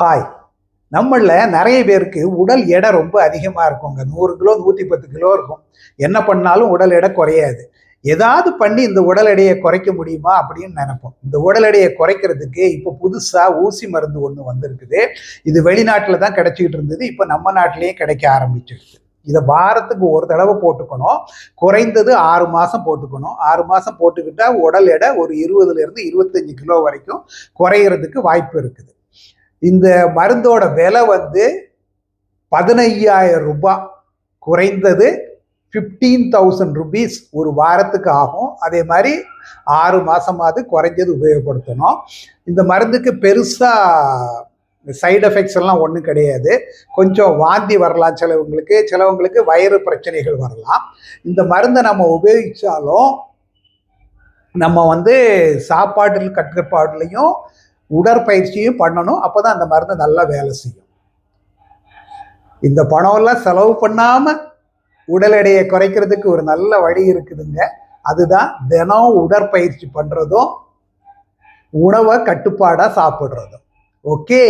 Hi நம்மளில் நிறைய பேருக்கு உடல் எடை ரொம்ப அதிகமாக இருக்குங்க. நூறு கிலோ நூற்றி பத்து கிலோ இருக்கும். என்ன பண்ணாலும் உடல் எடை குறையாது. ஏதாவது பண்ணி இந்த உடல் எடையை குறைக்க முடியுமா அப்படின்னு நினைப்போம். இந்த உடல் எடையை குறைக்கிறதுக்கு இப்போ புதுசாக ஊசி மருந்து ஒன்று வந்திருக்குது. இது வெளிநாட்டில் தான் கிடைச்சிக்கிட்டு இருந்தது. இப்போ நம்ம நாட்டிலேயே கிடைக்க ஆரம்பிச்சிருச்சு. இதை வாரத்துக்கு ஒரு தடவை போட்டுக்கணும். குறைந்தது ஆறு மாதம் போட்டுக்கணும். ஆறு மாதம் போட்டுக்கிட்டால் உடல் எடை ஒரு இருபதுலேருந்து இருபத்தஞ்சி கிலோ வரைக்கும் குறையிறதுக்கு வாய்ப்பு இருக்குது. இந்த மருந்தோட விலை வந்து பதினையாயிரம் ரூபாய் குறைந்தது ஃபிஃப்டீன் தௌசண்ட் ருபீஸ் ஒரு வாரத்துக்கு ஆகும். அதே மாதிரி ஆறு மாதமாவது குறைஞ்சது உபயோகப்படுத்தணும். இந்த மருந்துக்கு பெருசாக சைடு எஃபெக்ட்ஸ் எல்லாம் ஒன்றும் கிடையாது. கொஞ்சம் வாந்தி வரலாம் சிலவங்களுக்கு சிலவங்களுக்கு வயிறு பிரச்சனைகள் வரலாம். இந்த மருந்தை நம்ம உபயோகித்தாலும் நம்ம வந்து சாப்பாட்டில் கட்டுப்பாடுலையும் உடற்பயிற்சியும் பண்ணணும். அப்போ தான் அந்த மருந்து நல்லா வேலை செய்யும். இந்த பணம்லாம் செலவு பண்ணாமல் உடல் எடையை குறைக்கிறதுக்கு ஒரு நல்ல வழி இருக்குதுங்க. அதுதான் தினம் உடற்பயிற்சி பண்ணுறதும் உணவை கட்டுப்பாடாக சாப்பிட்றதும். ஓகே?